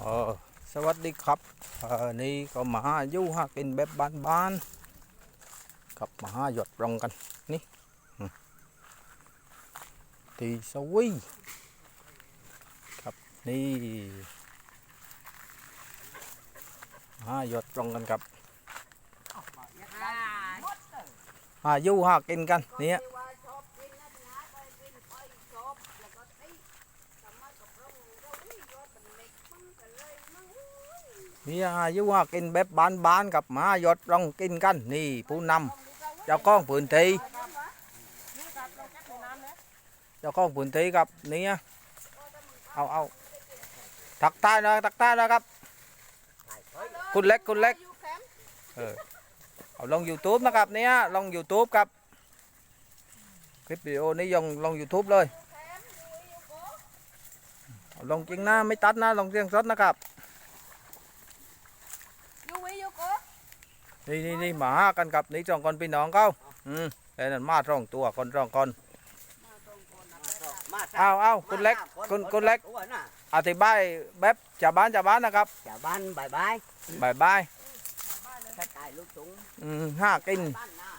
เออสวัสดีครับเออนี่ก็มาหาอยู่หากินแบบบ้านๆกับมาหายดรองกันนี่ตีสวีครับนี่มาหยดรองกันครับหายู่หากินกันเนี่ย นี่หาอยู่ากินแบบบ้านๆกับมาหายดรองกินกัน นี่ผู้นำเจ้าของพื้นที่เจ้าของพื้นที่ครับนี่เอาเอาทักทายหนะทักทายหนะครับ คุณเล็กคุณเล็กเออเอาลง YouTube นะครับเนี่ยลง YouTube ครับ คลิปวิดีโอนี้ลงลง YouTube เลย เอาลงจริงนะไม่ตัดนะลงเสียงสดนะครับยูวิยูโกนี่นี่นี่มาหากันกับนี่สองคนพี่น้องเขาอืมแต่นั่นมาสองตัวคนสองคนเอาเอาคุณเล็กคุณคุณเล็กอธิบายแบบชาวบ้านชาวบ้านนะครับ chào Dạ, ban bye bye บายบาย các tài lúc chúng อืมห้ากิน ban na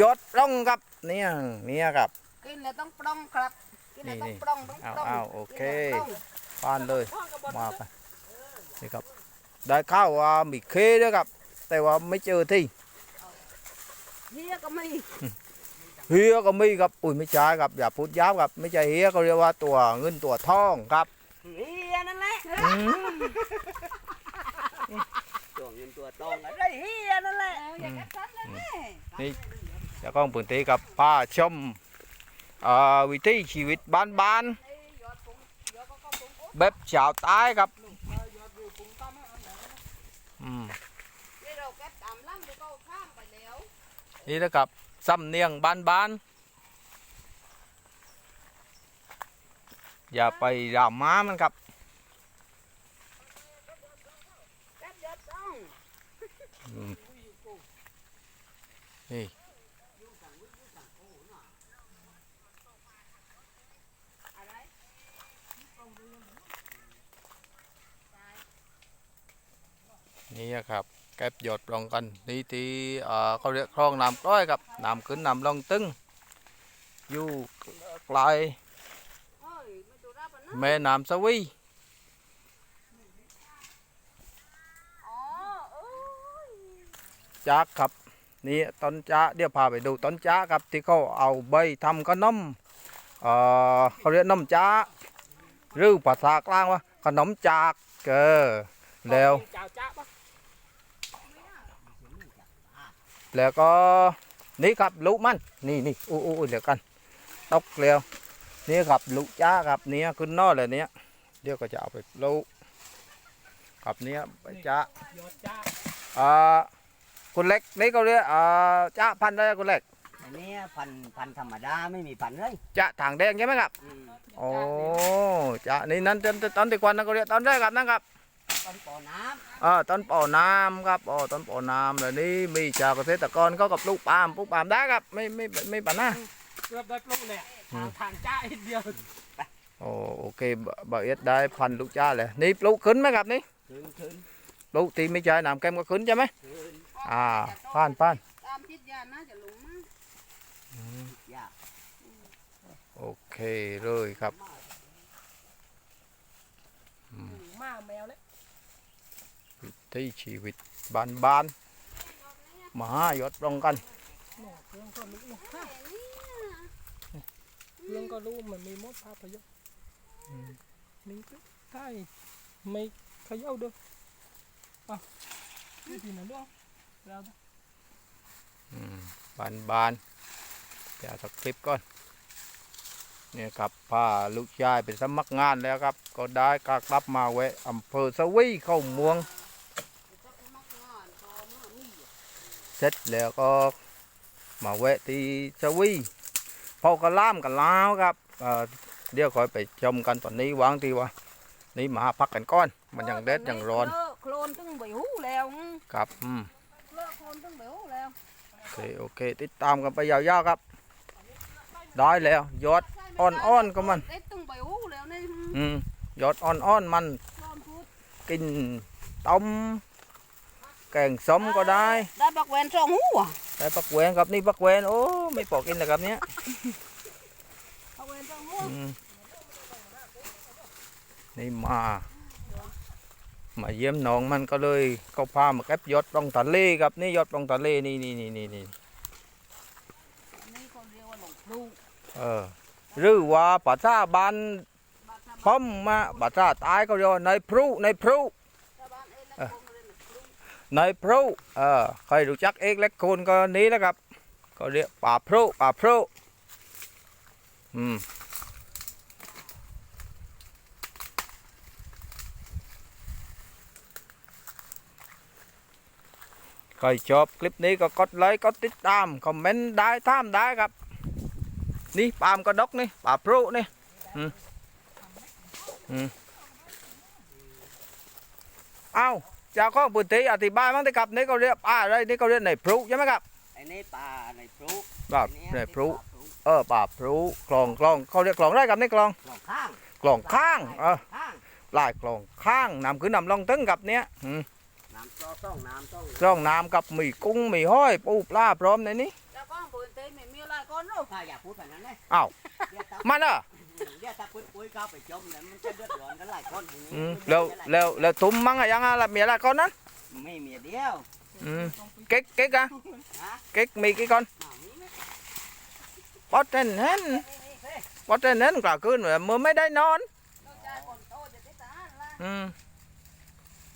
ยศร่องครับเนี่ยเนี่ยครับกินแล้วต้องปรองครับ กินแล้วต้องปรองต้องเอาปรองเอาโอเคกินแล้วต้องผ่านเลยมาไปนี่ครับได้ข้าวว่ามีเคด้วยครับ แต่ว่าไม่เจอที่เฮียก็ไม่เฮียก็มีครับอุ้ยไม่ใช่ครับอย่าพูดย้ำครับ ไม่ใช่เฮียเขาเรียกว่าตัวเงินตัวทองครับ hia nó lẽ อืม chuồng nhìn tua tông ở đây hia nó lẽ เอาอย่ากัดฉันเลยแม่นี่เจ้าของพื้นที่กับพาชมเอ่อ วิธีชีวิตบ้านๆแบบชาวตายครับนี่นะครับสำเนียงบ้านๆอย่าไปดราม้ามันครับนี่ อะไร นี่ครับแก็บหยดรองกันนี่ที่เอ่อเขาเรียกคลองน้ำต้อยครับน้ำขึ้นน้ำลงตึงอยู่ไกลเม่นะแม่น้ำสวีอ๋อเอ้ยจากครับนี่ต้นจ้าเดี๋ยวพาไปดูต้นจ้าครับที่เขาเอาใบทำขนมเอ่อเขาเรียกน้ำจ้าหรือภาษากลางว่าขนมจากเออแล้ว แล้วก็นี่ครับลูกมันนี่นี่อู้อู้อู้เดี๋ยวกันตกแล้วนี่ครับลูกจ้าครับเนี้ยขึ้นนอเลยเนี้ยเดี๋ยวก็จะเอาไปลูกครับเนี้ยไปจ้าอ่าคุณเล็กนี่เขาเรียกอ่าจ้าพันธุ์อะไรคุณเล็กอันนี้พันพันธรรมดาไม่มีพันเลยจ้าถางแดงใช่ไหมครับอืมโอ้จ้านี่นั่นต้นต้นต้นที่ควันนั่นเขาเรียกต้นแรกครับนั่นครับ ต้นปอน้เออต้นป่อน้ำครับอ๋อต้นป่อน้ำแล้วนี่มีชาวเกษตรกรเขากับปลูกปาล์มปลูกปาล์มได้ครับไม่ไม่ไม่ไม่ปัญหาเกือบได้ปลุกเนี่ยทางทางจ้าอีกเดียวโอ้โอเคบบ่าวเอ็ดได้พันลูกจ้าเลยนี่ปลูกขึ้นไหมครับนี่ำคืนคืนปลูกตีไม่ใช่น้ำแก้มก็ขึ้นใช่ไหมคืนอ่าป้านป้านตามทิศยาน่าจะลงมาอยากโอเคเลยครับมาแมวเลย ที่ชีวิตบ้านบ้านๆมาหายศตรงกันเนี่ยเครื่องก็รู้ฮะเครื่องก็รู้มันมีมดภาพยนตร์มีใช่ไม่เขย่าด้วยอะนี่ทีนั้นด้วยแล้วบ้านบ้านๆเดี๋ยวสักคลิปก่อนเนี่ยครับพาลูกชายไปสมัครงานแล้วครับ ก็ได้กกลับมาแวะอำเภอสวีเข้าเมือง จะมักงานพอเมื่อมี เสร็จแล้วก็มาแวะที่สวีพอกระล่ามกันแล้วครับเอ่อเดี๋ยวคอยไปชมกันตอนนี้วางทีว่า นี่มาพักกันก่อน มันยังเด็ดยังร้อนเลอะโคลนตึ้งใบหูแล้วครับอืมเลอะโคลนตึ้งใบหูแล้วโอเคโอเค ติดตามกันไปยาวๆครับ ได้แล้วยอดอ่อนๆก็มันเต็ดตึ้งใบหูแล้วนี่อืมยอดอ่อนๆมันโคลนพูดกินต้ม แกงส้มก็ได้ ได้บักแวนสองหูอะได้ปักแหวนครับนี่ปักแหวนโอ้ไม่ปอกกินเลยครับเนี้ยบักแวนสองหูอืมนี่มา มาเยี่ยมน้องมันก็เลยเขาพามาเก็บยอดปล่องทะเลครับนี่ยอดปล่องทะเลนี่นี่นี่นี่นี่นี่เขาเรียกว่าหลงพลูเออหรือว่าภาษาบ้านบ้านชาวพมมาภาษาใต้เขาเรียกว่าในพรุในพรุ ในพรุเออใครรู้จักเอกเล็กคนก็นี้แหละครับ ก็เรียกป่าพรุป่าพรุอืมใครชอบคลิปนี้ก็กดไลค์กดติดตามคอมเมนต์ได้ท่ามได้ครับ นี่ปามกระดกนี่ป่าพรุนี่อืมอืมเอ้า จ้าของพื้นที่อธิบายมั้งที่ครับนี่เขาเรียกป่าอะไรนี่เขาเรียกในพรุใช่ไหมครับไอ้นี่ปลาในพลุครับอัในพรุปลาเออป่าพรุคลองคลองเขาเรียกคลองได้ครับนี่คลองสองข้างคลองข้างเออข้างลายคลองข้างน้ำคือนำลงตึงกับเนี้ยอืมน้ำต้องต้องน้ำต้องร่องน้ำกับมีกุ้งมีห้อยปูปลาพร้อมในนี้เจ้าของปืนเต้ไม่มีอะไรก้อนหรอกถ้าอย่าพูดแบบนั้นเลยอ้าวเดี๋ยวตามันเออ เดี๋ยวตาปุ้ยปุ้ยเข้าไปจมแล้วมันจะเดือดร้อนกันหลายคนอย่างนี้อืมแล้วแล้วแล้วตุ้มมั้งอะยังอะมีอะไรก่อนนั้นไม่มีเดียว อืมเก๊กเก๊กอะฮะเก๊กมีกี่คนมามีไหมปอดเห็นเห็นปอดเห็นเห็นกล่าวคืนว่ามือไม่ได้นอนเราใจคนโตจะได้ตาละอืม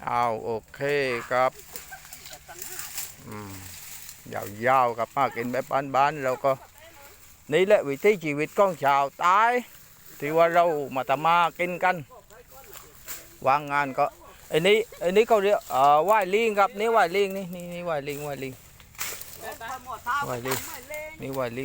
เอาโอเคครับอืมยาวๆกับมากินแบบบ้านๆเราก็ นี่แหละวิถีชีวิตของชาวใต้ ที่ว่าเรามาทำมากินกันวางงานก็ไอ้นี้ไอ้นี้เขาเรียกเอ่อว่ายลิงครับนี่ว่ายลิงนี่นี่นี่ว่ายลิงว่ายลิงว่าไว้ดิไม่เล่นนี่ว่ายลิง